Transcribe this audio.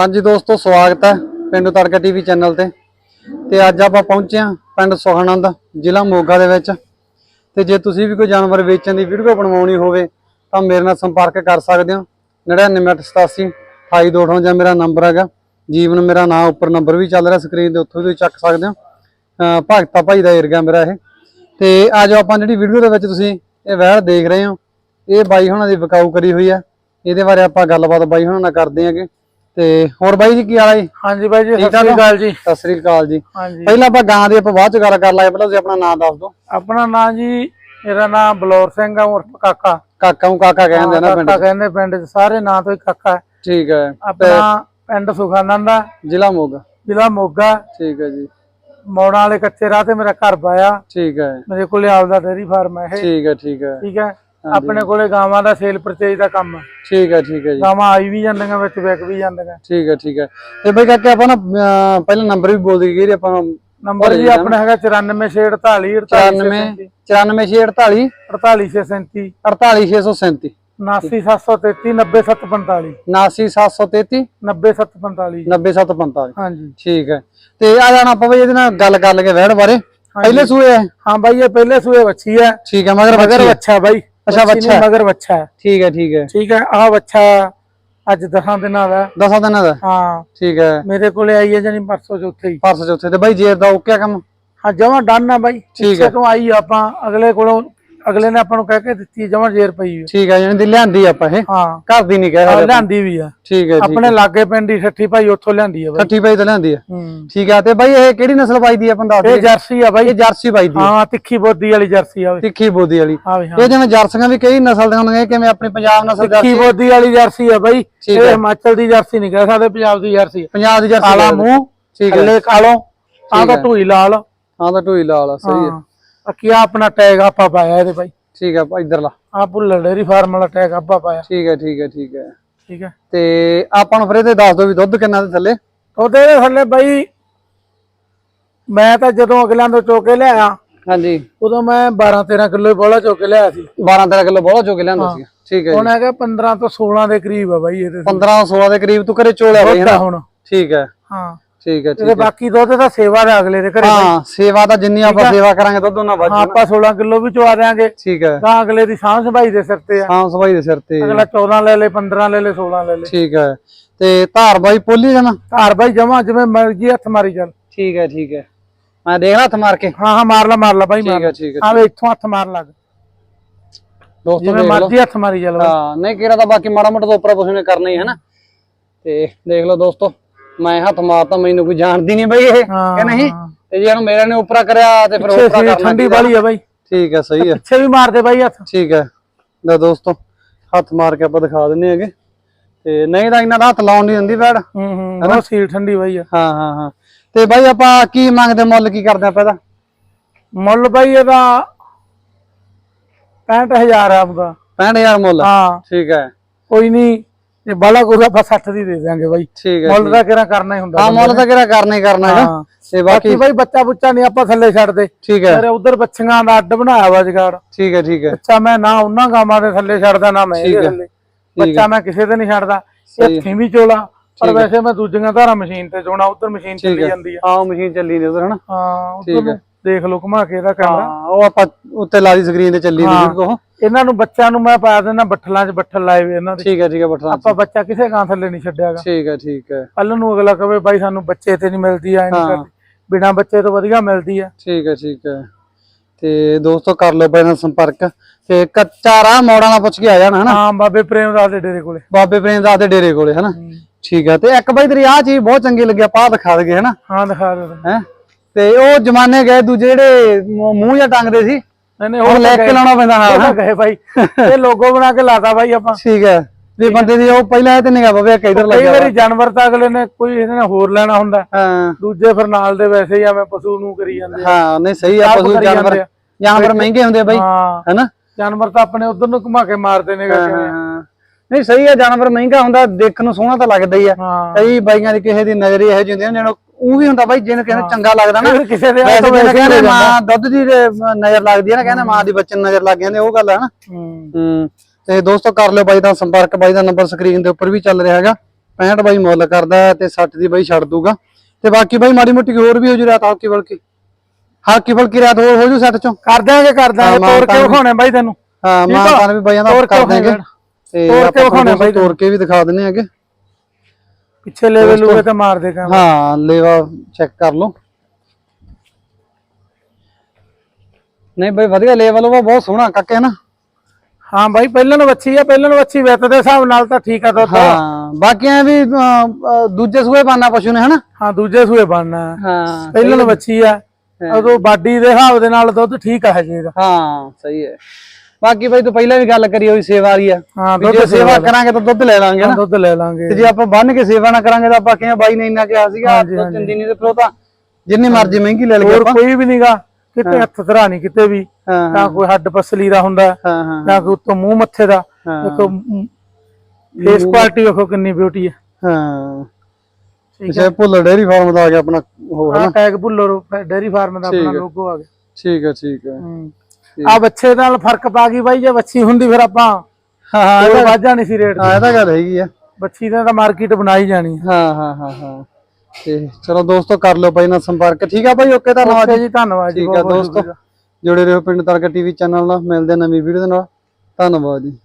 ਹਾਂਜੀ ਦੋਸਤੋ, ਸਵਾਗਤ ਹੈ ਪਿੰਡੂ ਤੜਕਾ ਟੀਵੀ ਚੈਨਲ ਤੇ। ਤੇ ਅੱਜ ਆਪਾਂ ਪਹੁੰਚੇ ਹਾਂ ਪਿੰਡ ਸੁਖਾਨੰਦ, ਜ਼ਿਲ੍ਹਾ ਮੋਗਾ ਦੇ ਵਿੱਚ। ਤੇ ਜੇ ਤੁਸੀਂ ਵੀ ਕੋਈ ਜਾਨਵਰ ਵੇਚਣ ਦੀ ਵੀਡੀਓ ਬਣਵਾਉਣੀ ਹੋਵੇ, ਤਾਂ ਮੇਰੇ ਨਾਲ ਸੰਪਰਕ ਕਰ ਸਕਦੇ ਹੋ। 9987 2828 ਜਾਂ ਮੇਰਾ ਨੰਬਰ ਹੈਗਾ। ਜੀਵਨ ਮੇਰਾ ਨਾਮ ਉੱਪਰ ਨੰਬਰ ਵੀ ਚੱਲ ਰਿਹਾ ਸਕਰੀਨ ਤੇ ਉੱਥੋਂ ਵੀ ਤੁਸੀਂ ਚੱਕ ਸਕਦੇ ਹੋ। ਅਹ ਭਗਤਾ ਭਾਈ ਦਾ ਏਰੀਆ ਮੇਰਾ ਇਹ। ਤੇ ਅੱਜ ਆਪਾਂ ਜਿਹੜੀ ਵੀਡੀਓ ਦੇ ਵਿੱਚ ਤੁਸੀਂ ਇਹ ਵਹਿਰ ਦੇਖ ਰਹੇ ਹੋ, ਇਹ ਬਾਈ ਹੁਣਾਂ ਦੀ ਵਿਕਾਊ ਕਰੀ ਹੋਈ ਆ ਇਹਦੇ ਬਾਰੇ ਆਪਾਂ ਗੱਲਬਾਤ ਬਾਈ ਹੁਣਾਂ ਨਾਲ ਕਰਦੇ ਆਂਗੇ ਤੇ ਹੋਰ ਬਾਈ ਜੀ ਕੀ ਹਾਲ ਹੈ ਜੀ? ਹਾਂਜੀ ਬਾਈ ਜੀ ਸਤਿ ਸ਼੍ਰੀ? ਅਕਾਲ ਜੀ। ਸਤਿ ਸ੍ਰੀ ਅਕਾਲ ਜੀ। ਹਾਂਜੀ। ਪਹਿਲਾਂ ਆਪਾਂ ਗਾਂ ਦੀ ਆਪਾਂ ਬਾਅਦ ਚ ਗੱਲ ਕਰ ਲਾਂਗੇ ਪਹਿਲਾਂ ਤੁਸੀਂ ਆਪਣਾ ਨਾਮ ਦੱਸ ਦਿਓ। ਆਪਣਾ ਨਾਮ ਜੀ ਮੇਰਾ ਨਾਮ ਬਲੌਰ ਸਿੰਘ ਆ ਉਰਫ ਕਾਕਾ। ਕਾਕਾ ਨੂੰ ਕਾਕਾ ਕਹਿੰਦੇ ਆ ਨਾ ਪਿੰਡ ਕਾਕਾ। ਕਹਿੰਦੇ ਪਿੰਡ 'ਚ ਸਾਰੇ ਨਾਂ ਤੋਂ ਹੀ ਕਾਕਾ ਹੈ। ਠੀਕ ਹੈ। ਆਪਣਾ ਪਿੰਡ ਸੁਖਾਨੰਦ ਆ। ਜ਼ਿਲ੍ਹਾ ਮੋਗਾ। ਜ਼ਿਲ੍ਹਾ ਮੋਗਾ। ਠੀਕ ਹੈ ਜੀ। ਮੋੜਾਂ ਵਾਲੇ ਕੱਚੇ ਰਾਹ ਤੇ ਮੇਰਾ ਘਰ ਪਾਇਆ ਠੀਕ ਹੈ। ਮੇਰੇ ਕੋਲੇ ਆਪਦਾ ਡੇਅਰੀ ਫਾਰਮ ਹੈ ਇਹ। ਠੀਕ ਹੈ ਠੀਕ ਹੈ। ਠੀਕ ਹੈ। ਆਪਣੇ ਕੋਲੇ ਗਾਵਾਂ ਦਾ ਸੇਲ ਪਰਚੇਜ ਦਾ ਕੰਮ ਠੀਕ ਹੈ ਠੀਕ ਹੈ ਜੀ। ਗਾਵਾਂ ਆਈ ਵੀ ਜਾਂਦੀਆਂ ਵਿੱਚ ਵਿਕ ਵੀ ਜਾਂਦੀਆਂ। ਠੀਕ ਹੈ ਠੀਕ ਹੈ ਤੇ ਬਈ ਕਾਕੇ ਆਪਾਂ ਨਾ ਪਹਿਲਾਂ ਨੰਬਰ ਵੀ ਬੋਲ ਦਈਏ ਕਿ ਆਪਾਂ। ਨੰਬਰ ਜੀ ਆਪਣਾ ਹੈਗਾ 9448 94 94648 48637 48637 99733 90745 79733 90745 90745 ਹਾਂਜੀ। ਠੀਕ ਹੈ ਤੇ ਆ ਜਾਣਾ ਆਪਾਂ ਬਈ ਇਹਦੇ ਨਾਲ ਗੱਲ ਕਰ ਲਗੇ ਵਹਿੜ ਬਾਰੇ। ਪਹਿਲੇ ਸੂਏ ਹੈ ਬਾਈ ਇਹ ਪਹਿਲੇ ਸੂਏ ਵੱਛੀ ਹੈ ਠੀਕ ਹੈ ਮਗਰ ਮਗਰ। ਵੱਛਾ ਬਾਈ। ਅੱਛਾ, ਵੱਛੀ ਵੱਛਾ। ਨਹੀਂ, ਮਗਰ ਵੱਛਾ ਹੈ। ਠੀਕ ਹੈ ਠੀਕ ਹੈ ਠੀਕ ਹੈ ਆਹ ਵੱਛਾ ਅੱਜ ਦਸਾਂ ਦਿਨਾਂ ਦਾ ਹੈ। ਦਸਾਂ ਦਿਨਾਂ ਦਾ ਹਾਂ ਠੀਕ ਹੈ ਮੇਰੇ ਕੋਲੇ ਆਈ ਹੈ ਜਾਨੀ ਪਰਸੋਂ ਚੌਥੇ ਹੀ ਪਰਸ ਚੌਥੇ ਤੇ ਬਾਈ ਜੇਰ ਦਾ ਓਕੇ ਆ ਕੰਮ ਹਾਂ ਜਮਾ ਡਨ ਆ ਬਾਈ ਠੀਕ ਹੈ। ਤੋਂ ਆਈ ਆਪਾਂ ਅਗਲੇ ਕੋਲੋਂ ਅਗਲੇ ਨੇ ਆਪਾਂ ਨੂੰ ਕਹਿ ਕੇ ਦਿੱਤੀ ਜਮਾ ਜੇਰ ਪਈ ਹੈ। ਠੀਕ ਹੈ ਜਾਨੀ ਦੀ ਲਿਆਂਦੀ ਆਪਾਂ ਇਹ? ਹਾਂ। ਘਰ ਦੀ ਨਹੀਂ ਕਹਿ ਸਕਦੇ ਲਿਆਂਦੀ ਵੀ ਆ। ਠੀਕ ਹੈ ਠੀਕ ਆਪਣੇ ਲਾਗੇ ਪਿੰਡ ਦੀ ਠੱਠੀ ਭਾਈ ਉੱਥੋਂ ਲਿਆਂਦੀ ਆ ਬਾਈ। ਠੱਠੀ ਬਾਈ ਤਾਂ ਲਿਆਂਦੀ ਹੈ? ਹੂੰ। ਠੀਕ ਹੈ ਤੇ ਬਾਈ ਇਹ ਕਿਹੜੀ ਨਸਲ ਬਾਈ ਦੀ ਆ ਬੰਦਾ ਇਹ ਜਰਸੀ ਆ ਬਾਈ। ਇਹ ਜਰਸੀ ਬਾਈ ਦੀ ਹੈ। ਹਾਂ ਤਿੱਖੀ ਬੋਦੀ ਵਾਲੀ ਜਰਸੀ ਆ ਤਿੱਖੀ ਬੋਦੀ ਵਾਲੀ। ਹਾਂ ਹਾਂ। ਇਹ ਜਿਵੇਂ ਜਰਸੀਆਂ ਵੀ ਕਈ ਨਸਲ ਦੇ ਹੁੰਦੀਆਂ ਕਿਵੇਂ ਆਪਣੀ ਪੰਜਾਬ ਨਸਲ ਤਿੱਖੀ ਜਰਸੀ ਬੋਦੀ ਵਾਲੀ ਜਰਸੀ ਆ ਬਾਈ। ਇਹ ਹੈ। ਹਿਮਾਚਲ ਦੀ ਜਰਸੀ ਨਹੀਂ ਕਹਿ ਸਕਦੇ ਪੰਜਾਬ ਦੀ ਜਰਸੀ ਆ। ਪੰਜਾਬ ਦੀ ਜਰਸੀ ਕਾਲਾ। ਮੂੰਹ ਠੀਕ ਹੈ। ਥੱਲੇ ਕਾਲੋ ਤਾਂ ਹੈ। ਢੂਈ ਲਾਲ। ਹਾਂ ਤਾਂ ਢੋਈ ਲਾਲ ਆ, ਸਹੀ ਹੈ। ਹਾਂ। ਬਾਕੀ ਆਹ ਆਪਣਾ ਟੈਗ ਆਪਾਂ ਪਾਇਆ ਇਹਦੇ ਭਾਈ ਠੀਕ ਹੈ ਭਾਈ ਇਧਰਲਾ ਆਹ ਭੁੱਲਰ ਡੇਰੀ ਫਾਰਮ ਵਾਲਾ ਟੈਗ ਆਪਾਂ ਪਾਇਆ। ਠੀਕ ਹੈ ਠੀਕ ਹੈ ਠੀਕ ਹੈ ਠੀਕ ਹੈ ਤੇ ਆਪਾਂ ਨੂੰ ਫਿਰ ਇਹਦੇ ਦੱਸ ਦਿਓ ਵੀ ਦੁੱਧ ਕਿੰਨਾ ਦੇ ਥੱਲੇ। ਉਹਦੇ ਥੱਲੇ ਬਾਈ ਮੈਂ ਤਾਂ ਜਦੋਂ ਅਗਲਿਆਂ ਤੋਂ ਚੋਕੇ ਲਿਆਇਆ ਹਾਂਜੀ। ਉਦੋਂ ਮੈਂ 12 13 ਕਿਲੋ ਬੋਲਾ ਚੋਕੇ ਲਿਆਇਆ ਸੀ। 12 13 ਕਿਲੋ ਬਹੁਤ ਚੋ ਕੇ ਲਿਆਂਦਾ ਸੀ। ਠੀਕ ਹੈ ਜੀ। ਹੁਣ ਹੈਗਾ 15 ਤੋਂ 16 ਦੇ ਕਰੀਬ ਆ ਬਾਈ ਇਹਦੇ 15 16 ਦੇ ਕਰੀਬ ਤੂੰ ਘਰੇ ਚੋਲਿਆ ਬਈ ਆ ਹੁਣ। ਠੀਕ ਹੈ ਹਾਂ। ਠੀਕ ਹੈ ਠੀਕ ਹੈ। ਬਾਕੀ ਦੁੱਧ ਦਾ ਸੇਵਾ ਦਾ ਅਗਲੇ ਦੇ ਘਰੇ। ਹਾਂ ਸੇਵਾ ਤਾਂ ਜਿੰਨੀ ਆਪਾਂ ਸੇਵਾ ਕਰਾਂਗੇ ਦੁੱਧ ਉਹਨਾਂ ਵੱਧ ਹਾਂ ਆਪਾਂ 16 ਕਿਲੋ ਵੀ ਚਵਾ ਦਿਆਂਗੇ। ਠੀਕ ਹੈ। ਤਾਂ ਅਗਲੇ ਦੀ ਸਾਂਭ ਸੰਭਾਈ ਦੇ ਸਿਰ ਤੇ ਆ। ਹਾਂ ਸਵਾਈ ਦੇ ਸਿਰ ਤੇ ਅਗਲਾ 14 ਲੈ ਲੇ 15 ਲੈ ਲੇ 16 ਲੈ ਲੇ। ਠੀਕ ਹੈ। ਤੇ ਧਾਰ ਬਾਈ ਪੋਲੀ ਜਨਾ ਘਰ ਬਾਈ ਜਮਾ ਜਿਵੇਂ ਮਰਜ਼ੀ ਹੱਥ ਮਾਰੀ ਚੱਲ। ਠੀਕ ਹੈ ਠੀਕ ਹੈ। ਮੈਂ ਦੇਖ ਲਾ ਹੱਥ ਮਾਰ ਕੇ। ਹਾਂ ਹਾਂ ਮਾਰ ਲਾ ਮਾਰ ਲਾ ਬਾਈ ਮਾਰ ਠੀਕ ਹੈ ਠੀਕ ਹੈ। ਵੇ ਇੱਥੋਂ ਹੱਥ ਮਾਰ ਲੱਗ ਦੋਸਤੋ ਜਿਵੇਂ ਦੇਖ ਲਓ। ਮਰਜ਼ੀ ਹੱਥ ਮਾਰੀ ਚੱਲ ਬਾਈ। ਹਾਂ ਨਹੀਂ ਕਿਹੜਾ ਤਾਂ ਬਾਕੀ ਮਾੜਾ ਮੋਟਾ ਤਾਂ ਉੱਪਰ ਕੁਛ ਨੇ ਕਰਨਾ ਹੀ ਹੈ ਨਾ। ਤੇ ਦੇਖ ਲਓ ਦੋਸਤੋ। ਮੈਂ ਹੱਥ ਮਾਰਤਾ ਮੈਨੂੰ ਕੋਈ ਜਾਣਦੀ ਨਹੀਂ ਬਈ ਇਹ ਹਾਂ। ਕਿ ਨਹੀਂ? ਤੇ ਜੇ ਇਹਨੂੰ ਮੇਰੇ ਨੇ ਉੱਪਰਾ ਕਰਿਆ ਤੇ ਫਿਰ ਉੱਪਰਾ ਕਰਨਾ ਠੰਡੀ। ਵਾਲੀ ਆ ਬਾਈ। ਠੀਕ ਹੈ ਸਹੀ ਹੈ ਪਿੱਛੇ ਵੀ ਮਾਰਦੇ ਬਾਈ ਹੱਥ। ਠੀਕ ਹੈ ਲੈ ਦੋਸਤੋ ਹੱਥ ਮਾਰ ਕੇ ਆਪਾਂ ਦਿਖਾ ਦਿੰਨੇ ਹੈਗੇ। ਤੇ ਨਹੀਂ ਤਾਂ ਇਹਨਾਂ ਦਾ ਹੱਥ ਲਾਉਣ ਨਹੀਂ ਦਿੰਦੀ ਬੈੜ ਹੂੰ ਹੂੰ ਬਹੁਤ ਸੀਲ ਠੰਡੀ ਬਾਈ ਆ। ਹਾਂ ਹਾਂ ਹਾਂ। ਤੇ ਬਾਈ ਆਪਾਂ ਕੀ ਮੰਗਦੇ ਮੁੱਲ ਕੀ ਕਰਦੇ ਆਪਾਂ ਇਹਦਾ? ਮੁੱਲ ਬਾਈ ਇਹਦਾ 65000 ਆ ਆਪਦਾ। 65000 ਮੁੱਲ? ਹਾਂ। ਠੀਕ ਹੈ ਕੋਈ ਨਹੀਂ ਇਹ ਬਾਲਾ ਕੋਈ ਆਪਾਂ 60 ਦੀ ਦੇ ਦਿਆਂਗੇ ਬਾਈ। ਠੀਕ ਹੈ ਮੁੱਲ ਦਾ ਕਿਹੜਾ ਕਰਨਾ ਹੀ ਹੁੰਦਾ ਹਾਂ ਮੁੱਲ ਤਾਂ ਕਿਹੜਾ ਕਰਨਾ ਹੀ ਕਰਨਾ ਹਾਂ। ਤੇ ਬਾਕੀ ਬਾਈ ਬੱਚਾ ਬੁੱਚਾ ਨਹੀਂ ਆਪਾਂ ਥੱਲੇ ਛੱਡਦੇ ਠੀਕ ਹੈ। ਮੇਰੇ ਉਧਰ ਬੱਚੀਆਂ ਦਾ ਅੱਡ ਬਣਾਇਆ ਵਾ ਜਗਾੜ। ਠੀਕ ਹੈ ਠੀਕ ਹੈ। ਬੱਚਾ ਮੈਂ ਨਾ ਉਹਨਾਂ ਗਾਵਾਂ ਦੇ ਥੱਲੇ ਛੱਡਦਾ ਨਾ ਮੈਂ ਇਹਦੇ ਥੱਲੇ। ਬੱਚਾ ਮੈਂ ਕਿਸੇ ਤੇ ਨਹੀਂ ਛੱਡਦਾ। ਇੱਥੇ ਵੀ ਚੋਲਾ। ਪਰ ਵੈਸੇ ਮੈਂ ਦੂਜੀਆਂ ਧਾਰਾਂ ਮਸ਼ੀਨ ਤੇ ਚੋਣਾ ਉਧਰ ਮਸ਼ੀਨ ਚੱਲੀ ਜਾਂਦੀ ਆ ਹਾਂ ਮਸ਼ੀਨ ਚੱਲੀ ਨੇ ਉਧਰ ਹਨਾ ਹਾਂ ਉਧਰ ਦੇਖ ਲਓ ਘੁਮਾ ਕੇ ਇਹਦਾ ਕੈਮਰਾ ਹਾਂ ਉਹ ਆਪਾਂ ਉੱਤੇ ਲਾ ਦੀ ਸਕਰੀਨ ਤੇ ਚੱਲੀ ਦੀ ਕੋ ਇਹਨਾਂ ਨੂੰ ਬੱਚਿਆਂ ਨੂੰ ਮੈਂ ਪਾ ਦੇਣਾ ਬੱਠਲਾਂ 'ਚ ਬੱਠਲ ਲਾਏ ਵੇ ਇਹਨਾਂ ਦੇ। ਠੀਕ ਹੈ ਠੀਕ ਹੈ ਬਟਨਾ ਆਪਾਂ ਬੱਚਾ ਕਿਸੇ ਗਾਂ ਥੱਲੇ ਨਹੀਂ ਛੱਡਿਆਗਾ। ਠੀਕ ਹੈ ਠੀਕ ਹੈ। ਕੱਲ ਨੂੰ ਅਗਲਾ ਕਵੇ ਬਾਈ ਸਾਨੂੰ ਬੱਚੇ ਤੇ ਨਹੀਂ ਮਿਲਦੀ ਆ ਨਹੀਂ ਕਰਦੀ। ਬਿਨਾ ਬੱਚੇ ਤੋਂ ਵਧੀਆ ਮਿਲਦੀ ਆ ਠੀਕ ਹੈ ਠੀਕ ਹੈ। ਤੇ ਦੋਸਤੋ ਕਰ ਲਓ ਬਾਈ ਨਾਲ ਸੰਪਰਕ। ਤੇ ਕੱਚਾ ਰਾਹ ਮੋੜਾਂ ਨਾਲ ਪੁੱਛ ਕੇ ਆ ਜਾਣਾ ਹਨਾ? ਹਾਂ ਬਾਬੇ ਪ੍ਰੇਮ ਦਾਸ ਦੇ ਡੇਰੇ ਕੋਲੇ। ਬਾਬੇ ਪ੍ਰੇਮ ਦਾਸ ਦੇ ਡੇਰੇ ਕੋਲੇ ਹਨਾ? ਠੀਕ ਹੈ। ਤੇ ਇੱਕ ਬਾਈ ਤੇਰੀ ਆਹ ਚੀਜ਼ ਬਹੁਤ ਚੰਗੀ ਲੱਗੀ ਆਪਾਂ ਆਹ ਦਿਖਾ ਦਗੇ ਹਨਾ? ਹਾਂ ਦਿਖਾ ਦੇ। ਹੈ? ਤੇ ਉਹ ਜਮਾਨੇ ਗਏ ਦੂਜੇ ਜਿਹੜੇ ਮੂੰਹ ਜਾਂ ਟੰਗਦੇ ਸੀ। ਨਹੀਂ ਨਹੀਂ ਉਹ ਲੈ ਕੇ ਲਾਉਣਾ ਪੈਂਦਾ ਹਾਂ ਗਏ ਬਾਈ। ਇਹ ਲੋਗੋ ਬਣਾ ਕੇ ਲਾਤਾ ਬਾਈ ਆਪਾਂ। ਠੀਕ ਹੈ। ਵੀ ਬੰਦੇ ਦੀ ਉਹ ਪਹਿਲਾਂ ਇਹ ਤੇ ਨਿਗਾ ਬਵੇ ਇੱਕ ਇਧਰ ਕਈ ਲੱਗਿਆ ਵਾਰੀ ਜਾਨਵਰ ਤਾਂ ਅਗਲੇ ਨੇ ਕੋਈ ਇਹਨੇ ਨੇ ਹੋਰ ਲੈਣਾ ਹੁੰਦਾ। ਹਾਂ। ਦੂਜੇ ਫਿਰ ਨਾਲ ਦੇ ਵੈਸੇ ਹੀ ਐਵੇਂ ਪਸ਼ੂ ਨੂੰ ਕਰੀ ਜਾਂਦੇ। ਹਾਂ ਨਹੀਂ ਸਹੀ ਆ ਪਸ਼ੂ ਜਾਨਵਰ। ਜਾਨਵਰ ਮਹਿੰਗੇ ਹੁੰਦੇ ਆ ਬਾਈ ਹੈਨਾ ਜਾਨਵਰ ਤਾਂ ਆਪਣੇ ਉਧਰ ਨੂੰ ਘੁਮਾ ਕੇ ਮਾਰਦੇ ਨੇ ਗਾ ਕਿਵੇਂ। ਹਾਂ ਨਹੀਂ ਸਹੀ ਆ ਜਾਨਵਰ ਮਹਿੰਗਾ ਹੁੰਦਾ ਦੇਖਣ ਨੂੰ ਸੋਹਣਾ ਤਾਂ ਲੱਗਦਾ ਹੀ ਆ। ਹਾਂ। ਕਈ ਬਾਈਆਂ ਦੀ ਕਿਸੇ ਦੀ ਨਜ਼ਰ ਇਹੋ ਜਿਹੀ ਹੁੰਦੀ ਆ ਜਿਹਨੂੰ ਉਹ ਵੀ ਹੁੰਦਾ ਬਾਈ ਜਿਹਨੂੰ ਕਹਿੰਦੇ ਚੰਗਾ ਲੱਗਦਾ ਨਾ। ਕਿਸੇ ਦੇ ਵੈਸੇ ਜਿਹਨੂੰ ਹੀ ਕਹਿੰਦੇ ਹੋ ਜਾਂਦਾ। ਮਾਂ ਦੁੱਧ ਦੀ ਨਜ਼ਰ ਲੱਗਦੀ ਆ ਨਾ ਕਹਿੰਦੇ ਮਾਂ ਦੀ ਬੱਚੇ ਨੂੰ ਨਜ਼ਰ ਲੱਗ ਜਾਂਦੀ ਉਹ ਗੱਲ ਆ ਨਾ। ਹੂੰ। ਹੂੰ। ਤੇ ਦੋਸਤੋ ਕਰ ਲਿਓ ਬਾਈ ਦਾ ਸੰਪਰਕ ਬਾਈ ਦਾ ਨੰਬਰ ਸਕਰੀਨ ਦੇ ਉੱਪਰ ਵੀ ਚੱਲ ਰਿਹਾ ਹੈਗਾ। 65 ਬਾਈ ਮੁੱਲ ਕਰਦਾ ਹੈ ਤੇ 60 ਦੀ ਬਾਈ ਛੱਡ ਦੂਗਾ। ਤੇ ਬਾਕੀ ਬਾਈ ਮਾੜੀ ਮੋਟੀ ਹੋਰ ਵੀ ਹੋ ਜੂ ਰਾਤ ਹਾਕੀ ਬਲਕੀ ਹਾਕੀ ਬਲਕੀ ਰਾਤ ਹੋਰ ਹੋ ਜੂ ਸੱਟ ਚੋਂ? ਕਰ ਦਿਆਂਗੇ ਕਰ ਦਿਆਂਗੇ। ਹਾਂ, ਤੋੜ ਕੇ ਵਿਖਾਉਣੇ ਬਾਈ ਤੈਨੂੰ। ਹਾਂ ਮਾਂ? ਤਾਂ ਵੀ ਬਾਈਆਂ ਦਾ ਤੋੜ ਕੇ ਕਰ ਦੇਂਗੇ ਤੇ ਤੋੜ ਕੇ ਵਿਖਾਉਣੇ ਬਾਈ ਤੋੜ ਕੇ ਵੀ ਦਿਖਾ ਦਿੰਨੇ ਆਗੇ ਪਿੱਛੇ ਲੈਵੇ ਲੂਵੇ ਤੇ ਮਾਰ ਦੇ ਕੰਮ ਹਾਂ ਲੇਵਾ ਚੈੱਕ ਕਰ ਲਓ। ਨਹੀਂ ਬਾਈ ਵਧੀਆ ਲੈਵਲ ਉਹ ਬਹੁਤ ਸੋਹਣਾ ਕੱਕੇ ਨਾ। ਹਾਂ ਬਾਈ ਪਹਿਲਾਂ ਨੂੰ ਵੱਛੀ ਆ ਪਹਿਲਾਂ ਨੂੰ ਵੱਛੀ ਵਿੱਤ ਦੇ ਹਿਸਾਬ ਨਾਲ ਤਾਂ ਠੀਕ ਆ ਦੁੱਧ। ਹਾਂ ਬਾਕੀ ਐ ਵੀ ਦੂਜੇ ਸੂਏ ਪਾਣਾ ਪਸ਼ੂ ਨੇ ਹਨਾ? ਹਾਂ ਦੂਜੇ ਸੂਏ ਹਾਂ ਪਹਿਲਾਂ ਨੂੰ ਵੱਛੀ ਆ। ਉਦੋਂ ਬਾਡੀ ਦੇ ਹਿਸਾਬ ਦੇ ਨਾਲ ਦੁੱਧ ਠੀਕ ਆ ਹਜੇ ਦਾ ਹਾਂ ਸਹੀ ਹੈ। ਬਾਕੀ ਬਾਈ ਤੂੰ ਪਹਿਲਾਂ ਵੀ ਗੱਲ ਕਰੀ ਹੋਈ ਸੇਵਾ ਵਾਲੀ ਆ। ਹਾਂ ਵੀ ਦੁੱਧ ਜੇ ਸੇਵਾ ਕਰਾਂਗੇ ਤਾਂ ਦੁੱਧ ਲੈ ਲਾਂਗੇ ਨਾ ਦੁੱਧ ਲੈ ਲਾਂਗੇ। ਤੇ ਜੇ ਆਪਾਂ ਬੰਨ ਕੇ ਸੇਵਾ ਨਾ ਕਰਾਂਗੇ ਤਾਂ ਆਪਾਂ ਕਿਹਾ ਬਾਈ ਨੇ ਇੰਨਾ ਕਿਹਾ ਸੀਗਾ ਦੋ ਤਿੰਨ ਦਿਨ ਦੇ ਫਿਰ ਉਹ ਤਾਂ ਜਿੰਨੀ ਮਰਜ਼ੀ ਮਹਿੰਗੀ ਲੈ ਲਈਏ ਹੋਰ ਆਪਾਂ। ਕੋਈ ਵੀ ਨਹੀਂਗਾ ਕਿਤੇ ਹੱਥ ਧਰਾ ਨਹੀਂ ਕਿਤੇ ਵੀ। ਹਾਂ ਨਾ ਕੋਈ ਹੱਡ ਪਸਲੀ ਦਾ ਹੁੰਦਾ ਹਾਂ ਹਾਂ ਨਾ ਕੋਈ ਉੱਤੋਂ ਮੂੰਹ ਮੱਥੇ ਦਾ ਹਾਂ। ਦੇਖੋ ਫੇਸ ਕੁਆਲਿਟੀ ਵੇਖੋ ਕਿੰਨੀ ਬਿਊਟੀ ਹੈ ਹਾਂ। ਠੀਕ ਭੁੱਲ ਡੇਰੀ ਫਾਰਮ ਦਾ ਆ ਗਿਆ ਆਪਣਾ ਉਹ ਆ ਟੈਗ ਭੁੱਲਰ ਡੇਰੀ ਫਾਰਮ ਦਾ ਆਪਣਾ ਲੋਗੋ ਆ ਗਿਆ। ਠੀਕ ਹੈ ਠੀਕ ਹੈ। ਆ ਬੱਚੇ ਨਾਲ ਫ਼ਰਕ ਪਾ ਗਈ ਬਾਈ ਜੇ ਬੱਚੀ ਹੁੰਦੀ ਫਿਰ ਆਪਾਂ ਹਾਂ ਹਾਂ ਉਹ ਵਾਜਾ ਨਹੀਂ ਸੀ ਰੇਟ ਹਾਂ ਇਹ ਤਾਂ ਗੱਲ ਹੈਗੀ ਆ। ਬੱਚੀ ਦਾ ਤਾਂ ਮਾਰਕੀਟ ਬਣਾਈ ਜਾਣੀ ਹੈ ਹਾਂ ਹਾਂ ਹਾਂ। ਤੇ ਚਲੋ ਦੋਸਤੋ ਕਰ ਲਿਓ ਬਾਈ ਨਾਲ ਸੰਪਰਕ। ਠੀਕ ਆ ਬਾਈ ਓਕੇ ਧੰਨਵਾਦ ਜੀ ਧੰਨਵਾਦ ਜੀ ਠੀਕ ਆ ਦੋਸਤੋ। ਜੁੜੇ ਰਹੋ ਪਿੰਡ ਤਰਕਾ ਟੀਵੀ ਚੈਨਲ ਨਾਲ। ਮਿਲਦੇ ਨਵੀਂ ਵੀਡੀਓ ਦੇ ਨਾਲ। ਧੰਨਵਾਦ ਜੀ।